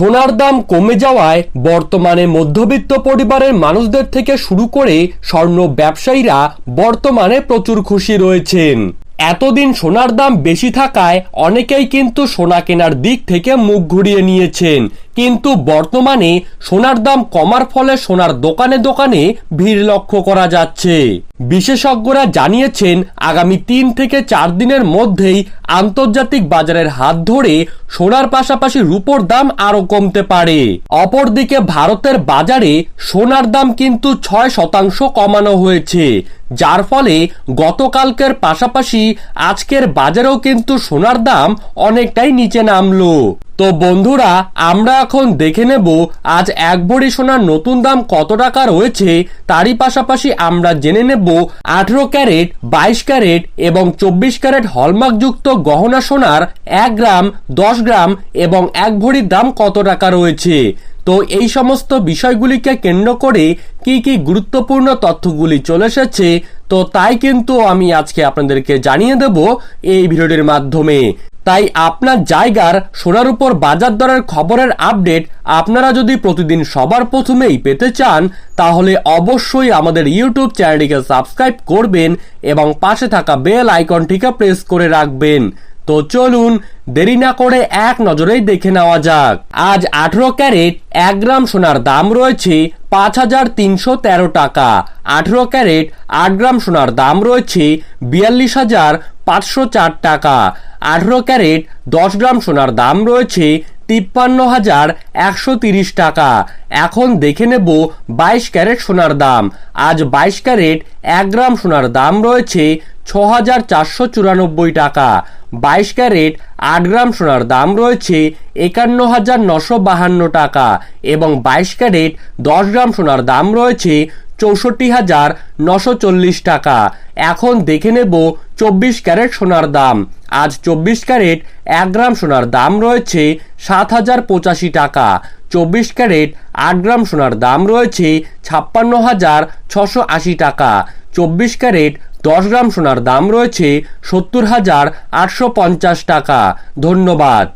সোনার দাম কমে যাওয়ায় বর্তমানে মধ্যবিত্ত পরিবারের মানুষদের থেকে শুরু করে স্বর্ণ ব্যবসায়ীরা বর্তমানে প্রচুর খুশি রয়েছেন। এতদিন সোনার দাম বেশি থাকায় অনেকেই কিন্তু সোনা কেনার দিক থেকে মুখ ঘুরিয়ে নিয়েছেন। কিন্তু বর্তমানে সোনার দাম কমার ফলে সোনার দোকানে দোকানে ভিড় লক্ষ্য করা যাচ্ছে। বিশেষজ্ঞরা জানিয়েছেন, আগামী তিন থেকে চার দিনের মধ্যেই আন্তর্জাতিক বাজারের হাত ধরে সোনার পাশাপাশি রূপোর দাম আরও কমতে পারে। অপরদিকে ভারতের বাজারে সোনার দাম কিন্তু ছয় শতাংশ কমানো হয়েছে। যার ফলে গতকালকের পাশাপাশি আজকের বাজারেও কিন্তু সোনার দাম অনেকটাই নিচে নামলো। তো বন্ধুরা, আমরা এখন দেখে নেব আজ এক ভরি সোনার নতুন দাম কত টাকা রয়েছে, তারই পাশাপাশি আমরা জেনে নেব আঠেরো ক্যারেট, বাইশ ক্যারেট এবং চব্বিশ ক্যারেট হলমার্কযুক্ত গহনা সোনার এক গ্রাম, দশ গ্রাম এবং এক ভরির দাম কত টাকা রয়েছে। তো এই সমস্ত বিষয়গুলিকে কেন্দ্র করে কি কি গুরুত্বপূর্ণ তথ্যগুলি চলে এসেছে, তো তাই কিন্তু আমি আজকে আপনাদেরকে জানিয়ে দেব এই ভিডিওটির মাধ্যমে। তাই আপনার জায়গার সোনার উপর বাজার দরের খবরের আপডেট আপনারা যদি প্রতিদিন সবার প্রথমেই পেতে চান, তাহলে অবশ্যই আমাদের ইউটিউব চ্যানেলটিকে সাবস্ক্রাইব করবেন এবং পাশে থাকা বেল আইকনটিকে প্রেস করে রাখবেন। তো চলুন দেরি না করে এক নজরেই দেখে নেওয়া যাক। আজ আঠেরো ক্যারেট, এক গ্রাম সোনার দাম রয়েছে পাঁচ হাজার তিনশো তেরো টাকা। আঠেরো ক্যারেট, আট গ্রাম সোনার দাম রয়েছে বিয়াল্লিশ হাজার পাঁচশো চার টাকা। আঠেরো ক্যারেট, দশ গ্রাম সোনার দাম রয়েছে তিপ্পান্ন হাজার একশো তিরিশ টাকা। এখন দেখে নেব বাইশ ক্যারেট সোনার দাম। আজ বাইশ ক্যারেট, এক গ্রাম সোনার দাম রয়েছে ছ হাজার চারশো চুরানব্বই টাকা। বাইশ ক্যারেট, আট গ্রাম সোনার দাম রয়েছে একান্ন হাজার নশো বাহান্ন টাকা এবং বাইশ ক্যারেট, দশ গ্রাম সোনার দাম রয়েছে চৌষট্টি হাজার নশো চল্লিশ টাকা। এখন দেখে নেব চব্বিশ ক্যারেট সোনার দাম। আজ চব্বিশ ক্যারেট, এক গ্রাম সোনার দাম রয়েছে সাত হাজার পঁচাশি টাকা। চব্বিশ ক্যারেট, আট গ্রাম সোনার দাম রয়েছে ছাপ্পান্ন হাজার ছশো আশি টাকা। চব্বিশ ক্যারেট দশ গ্রাম সোনার দাম রয়েছে সত্তর হাজার আটশো পঞ্চাশ টাকা। ধন্যবাদ।